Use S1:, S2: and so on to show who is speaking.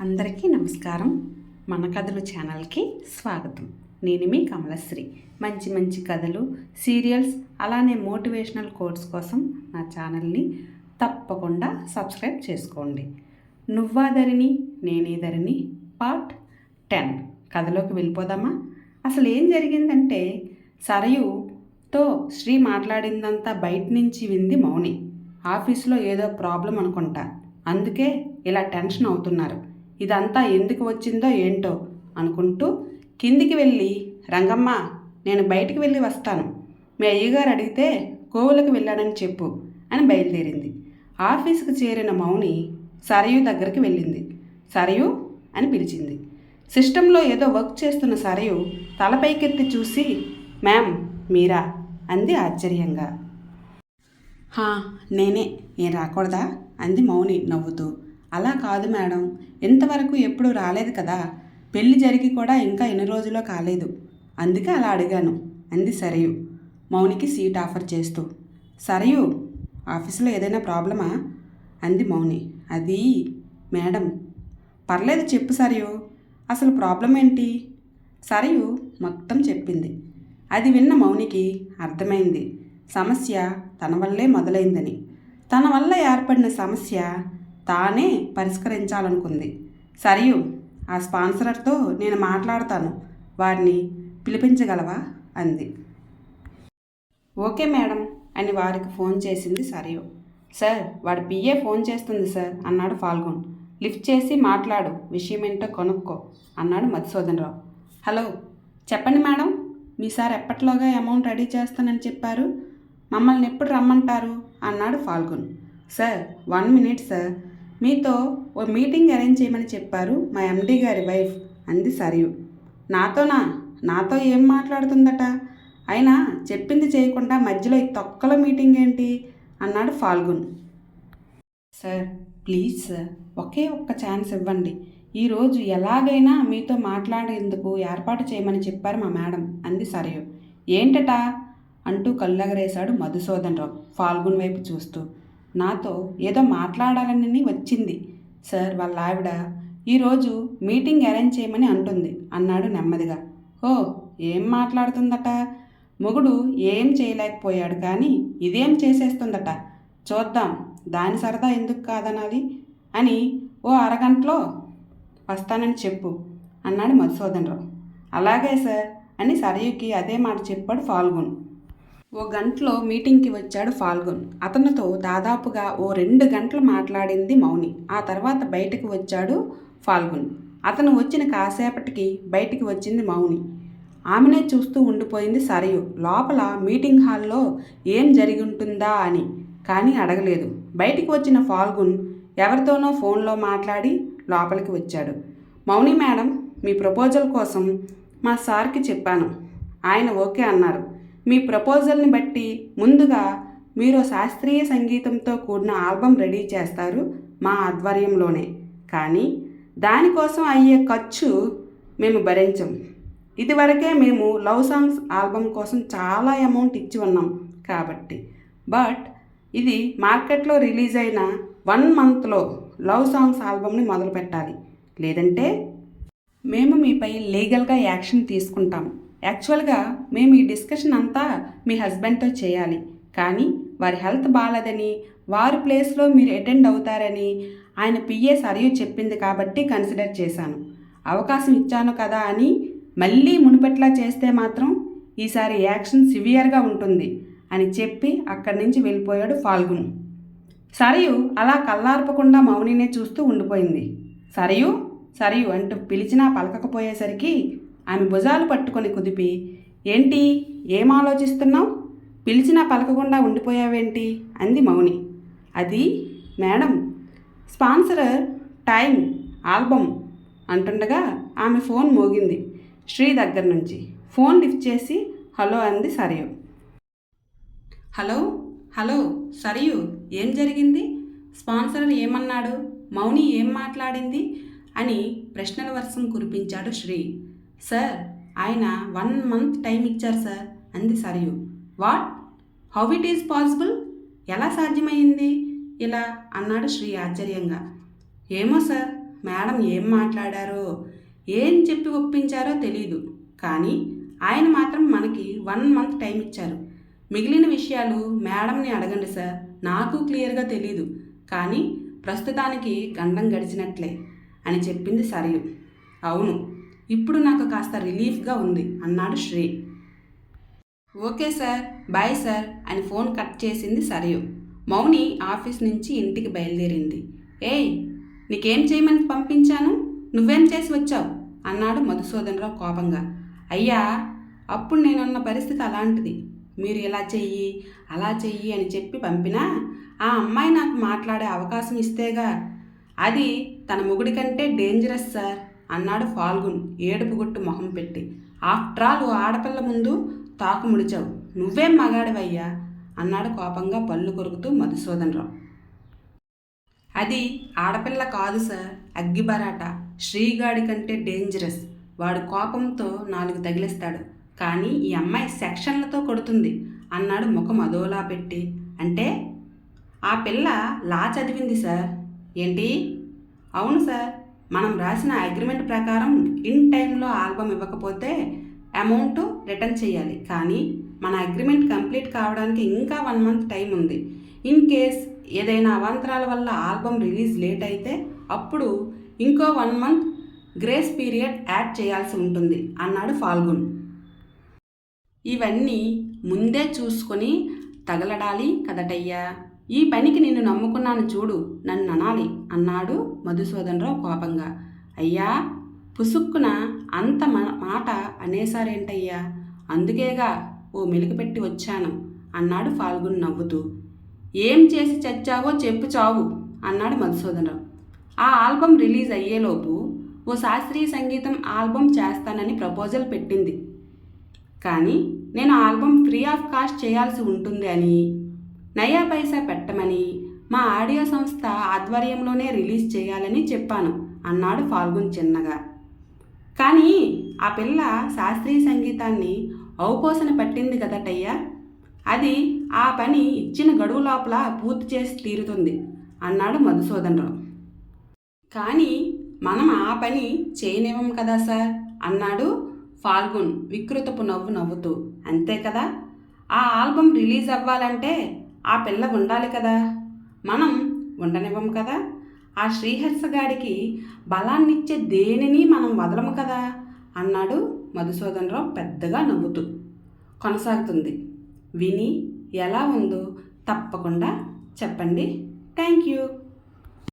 S1: అందరికీ నమస్కారం. మన కథలు ఛానల్కి స్వాగతం. నేను మీ కమలశ్రీ. మంచి మంచి కథలు సీరియల్స్ అలానే మోటివేషనల్ కోర్స్ కోసం నా ఛానల్ని తప్పకుండా సబ్స్క్రైబ్ చేసుకోండి. Nuvvadarini Nenedarini part ten. కథలోకి వెళ్ళిపోదామా? అసలు ఏం జరిగిందంటే సరయుతో శ్రీ మాట్లాడిందంతా బయట నుంచి వింది మౌని. ఆఫీస్లో ఏదో ప్రాబ్లం అనుకుంటా. అందుకే ఇలా టెన్షన్ అవుతున్నారు. ఇదంతా ఎందుకు వచ్చిందో ఏంటో అనుకుంటూ కిందికి వెళ్ళి రంగమ్మ నేను బయటికి వెళ్ళి వస్తాను. మీ అయ్యగారు అడిగితే కోవులకు వెళ్ళానని చెప్పు అని బయలుదేరింది. ఆఫీసుకు చేరిన మౌని సరయు దగ్గరికి వెళ్ళింది. సరయు అని పిలిచింది. సిస్టంలో ఏదో వర్క్ చేస్తున్న సరయు తలపైకెత్తి చూసి మ్యామ్ మీరా? అంది ఆశ్చర్యంగా. హా నేనే. నేను రాకూడదా? అంది మౌని నవ్వుతూ. అలా కాదు మేడం. ఇంతవరకు ఎప్పుడు రాలేదు కదా. పెళ్ళి జరిగి కూడా ఇంకా ఎన్ని రోజులో కాలేదు. అందుకే అలా అడిగాను. అంది సరయు. మౌనికి సీట్ ఆఫర్ చేస్తూ. సరయు ఆఫీసులో ఏదైనా ప్రాబ్లమా? అంది మౌని. అది మేడం. పర్లేదు చెప్పు సరయు. అసలు ప్రాబ్లం ఏంటి? సరయు మొత్తం చెప్పింది. అది విన్న మౌనికి అర్థమైంది. సమస్య తన వల్లే మొదలైందని. తన వల్ల ఏర్పడిన సమస్య తానే పరిష్కరించాలనుకుంది. సరియు ఆ స్పాన్సరర్తో నేను మాట్లాడతాను. వారిని పిలిపించగలవా? అంది. ఓకే మేడం అని వారికి ఫోన్ చేసింది సరియు. సార్ వాడి పిఏ ఫోన్ చేస్తుంది సార్ అన్నాడు ఫాల్గున్. లిఫ్ట్ చేసి మాట్లాడు విషయం ఏంటో కొనుక్కో అన్నాడు మధుసూదన్ రావు హలో చెప్పండి మేడం మీ సార్ ఎప్పటిలోగా అమౌంట్ రెడీ చేస్తానని చెప్పారు? మమ్మల్ని ఎప్పుడు రమ్మంటారు? అన్నాడు Phalgun. Sir one minute sir మీతో ఓ మీటింగ్ అరేంజ్ చేయమని చెప్పారు మా ఎండి గారి వైఫ్ అంది సరియు. నాతోనా? నాతో ఏం మాట్లాడుతుందట? అయినా చెప్పింది చేయకుండా మధ్యలో ఈ తొక్కల మీటింగ్ ఏంటి? అన్నాడు ఫాల్గున్. సార్ ప్లీజ్ సార్ ఒకే ఒక్క ఛాన్స్ ఇవ్వండి. ఈరోజు ఎలాగైనా మీతో మాట్లాడేందుకు ఏర్పాటు చేయమని చెప్పారు మా మేడం అంది సరియు. ఏంటట? అంటూ కళ్ళగరేశాడు మధుసూదన్ రావు ఫాల్గున్ వైపు చూస్తూ. నాతో ఏదో మాట్లాడాలని వచ్చింది. సార్ వాళ్ళ ఆవిడ ఈరోజు మీటింగ్ అరేంజ్ చేయమని అంటుంది అన్నాడు నెమ్మదిగా. ఓ ఏం మాట్లాడుతుందట? మొగుడు ఏం చేయలేకపోయాడు కానీ ఇదేం చేసేస్తుందట? చూద్దాం దాని సరదా ఎందుకు కాదనాలి? అని ఓ అరగంటలో వస్తానని చెప్పు అన్నాడు మధుసూదన్ రావు అలాగే సార్ అని సరయుకి అదే మాట చెప్పాడు ఫాల్గున్. ఓ గంటలో మీటింగ్కి వచ్చాడు ఫాల్గున్. అతనితో దాదాపుగా ఓ రెండు గంటలు మాట్లాడింది మౌని. ఆ తర్వాత బయటకు వచ్చాడు ఫాల్గున్. అతను వచ్చిన కాసేపటికి బయటికి వచ్చింది మౌని. ఆమెనే చూస్తూ ఉండిపోయింది సరియు. లోపల మీటింగ్ హాల్లో ఏం జరిగి ఉంటుందా అని కానీ అడగలేదు. బయటికి వచ్చిన ఫాల్గున్ ఎవరితోనో ఫోన్లో మాట్లాడి లోపలికి వచ్చాడు. మౌని మేడం మీ ప్రపోజల్ కోసం మా సార్కి చెప్పాను. ఆయన ఓకే అన్నారు. మీ ప్రపోజల్ని బట్టి ముందుగా మీరు శాస్త్రీయ సంగీతంతో కూడిన ఆల్బమ్ రెడీ చేస్తారు మా ఆధ్వర్యంలోనే. కానీ దానికోసం అయ్యే ఖర్చు మేము భరించం. ఇదివరకే మేము లవ్ సాంగ్స్ ఆల్బమ్ కోసం చాలా అమౌంట్ ఇచ్చి ఉన్నాం కాబట్టి. బట్ ఇది మార్కెట్లో రిలీజ్ అయిన వన్ మంత్లో లవ్ సాంగ్స్ ఆల్బమ్ని మొదలు పెట్టాలి లేదంటే మేము మీపై లీగల్గా యాక్షన్ తీసుకుంటాం. యాక్చువల్గా మేము ఈ డిస్కషన్ అంతా మీ హస్బెండ్తో చేయాలి. కానీ వారి హెల్త్ బాగాలేదని వారి ప్లేస్లో మీరు అటెండ్ అవుతారని ఆయన పిఏ సరియు చెప్పింది కాబట్టి కన్సిడర్ చేశాను. అవకాశం ఇచ్చాను కదా అని మళ్ళీ మునుపెట్లా చేస్తే మాత్రం ఈసారి యాక్షన్ సివియర్గా ఉంటుంది అని చెప్పి అక్కడి నుంచి వెళ్ళిపోయాడు ఫాల్గున్. సరియు అలా కల్లార్పకుండా మౌనినే చూస్తూ ఉండిపోయింది. సరియు? సరియు అంటూ పిలిచినా పలకకపోయేసరికి ఆమె భుజాలు పట్టుకొని కుదిపి ఏంటి? ఏం ఆలోచిస్తున్నావు? పిలిచినా పలకకుండా ఉండిపోయావేంటి? అంది మౌని. అది మేడం స్పాన్సర్ టైం ఆల్బమ్ అంటుండగా ఆమె ఫోన్ మోగింది శ్రీ దగ్గర నుంచి. ఫోన్ లిఫ్ట్ చేసి హలో అంది సరియు. హలో హలో సరియు ఏం జరిగింది? స్పాన్సర్ ఏమన్నాడు? మౌని ఏం మాట్లాడింది? అని ప్రశ్నల వర్షం కురిపించాడు శ్రీ. సార్ ఆయన వన్ మంత్ టైం ఇచ్చారు సార్ అంది Sarayu what how it is possible ఎలా సాధ్యమైంది? ఇలా అన్నాడు శ్రీ ఆశ్చర్యంగా. ఏమో సార్ మేడం ఏం మాట్లాడారో ఏం చెప్పి ఒప్పించారో తెలియదు కానీ ఆయన మాత్రం మనకి వన్ మంత్ టైం ఇచ్చారు. మిగిలిన విషయాలు మేడంని అడగండి సార్ నాకు క్లియర్గా తెలీదు. కానీ ప్రస్తుతానికి గండం గడిచినట్లే అని చెప్పింది సరియు అవును ఇప్పుడు నాకు కాస్త రిలీఫ్గా ఉంది అన్నాడు Sri. Okay sir bye sir అని ఫోన్ కట్ చేసింది సరియు. మౌని ఆఫీస్ నుంచి ఇంటికి బయలుదేరింది. ఏయ్ నీకేం చేయమని పంపించాను? నువ్వేం చేసి వచ్చావు? అన్నాడు మధుసూదనరావు కోపంగా. అయ్యా అప్పుడు నేనున్న పరిస్థితి అలాంటిది. మీరు ఇలా చెయ్యి అలా చెయ్యి అని చెప్పి పంపినా ఆ అమ్మాయి నాకు మాట్లాడే అవకాశం ఇస్తేగా. అది తన మొగుడి కంటే డేంజరస్ సార్. అన్నాడు ఫాల్గున్. ఏడుపుగొట్టు మొహం పెట్టి. ఆఫ్టర్ ఆల్ ఓ ఆడపిల్ల ముందు తాకు ముడిచావు. నువ్వేం మగాడివయ్యా అన్నాడు కోపంగా పళ్ళు కొరుకుతూ మధుసూదనరావు. అది ఆడపిల్ల కాదు సార్ అగ్గిబరాట శ్రీగాడి కంటే డేంజరస్ వాడు కోపంతో నాలుగు తగిలిస్తాడు. కానీ ఈ అమ్మాయి సెక్షన్లతో కొడుతుంది అన్నాడు ముఖం అదోలా పెట్టి. అంటే? ఆ పిల్ల లా చదివింది సార్. ఏంటి? అవును సార్. మనం రాసిన అగ్రిమెంట్ ప్రకారం ఇన్ టైంలో ఆల్బమ్ ఇవ్వకపోతే అమౌంట్ రిటర్న్ చేయాలి. కానీ మన అగ్రిమెంట్ కంప్లీట్ కావడానికి ఇంకా వన్ మంత్ టైం ఉంది. ఇన్ కేస్ ఏదైనా అవాంతరాల వల్ల ఆల్బమ్ రిలీజ్ లేట్ అయితే అప్పుడు ఇంకో one month grace period add చేయాల్సి ఉంటుంది అన్నాడు ఫాల్గున్ ఇవన్నీ ముందే చూసుకొని తగలడాలి కదటయ్యా? ఈ పనికి నిన్ను నమ్ముకున్నాను చూడు నన్ను అనాలి అన్నాడు మధుసూదనరావు కోపంగా. అయ్యా పుసుక్కున అంత మ- మాట అనేసారేంటయ్యా అందుకేగా ఓ మెలిక పెట్టి వచ్చాను అన్నాడు ఫాల్గున్ నవ్వుతూ. ఏం చేసి చచ్చావో చెప్పు చావు అన్నాడు మధుసూదనరావు. ఆ ఆల్బమ్ రిలీజ్ అయ్యేలోపు ఓ శాస్త్రీయ సంగీతం ఆల్బమ్ చేస్తానని ప్రపోజల్ పెట్టింది. కానీ నేను ఆల్బమ్ ఫ్రీ ఆఫ్ కాస్ట్ చేయాల్సి ఉంటుంది అని నయా పైసా పెట్టమని మా ఆడియో సంస్థ ఆధ్వర్యంలోనే రిలీజ్ చేయాలని చెప్పాను అన్నాడు ఫాల్గున్ చిన్నగా. కానీ ఆ పిల్ల శాస్త్రీయ సంగీతాన్ని ఔపోసన పట్టింది కదటయ్యా? అది ఆ పని ఇచ్చిన గడువు లోపల పూర్తి చేసి తీరుతుంది అన్నాడు మధుసూదనరావు. కానీ మనం ఆ పని చేయనివ్వం కదా సార్ అన్నాడు ఫాల్గున్ వికృతపు నవ్వు నవ్వుతూ. అంతే కదా? ఆ ఆల్బమ్ రిలీజ్ అవ్వాలంటే ఆ పిల్ల ఉండాలి కదా. మనం ఉండనివ్వం కదా. ఆ శ్రీహర్షగాడికి బలాన్నిచ్చే దేనిని మనం వదలము కదా అన్నాడు మధుసూదనరావు పెద్దగా నవ్వుతూ. కొనసాగుతుంది. విని ఎలా ఉందో తప్పకుండా చెప్పండి. Thank you.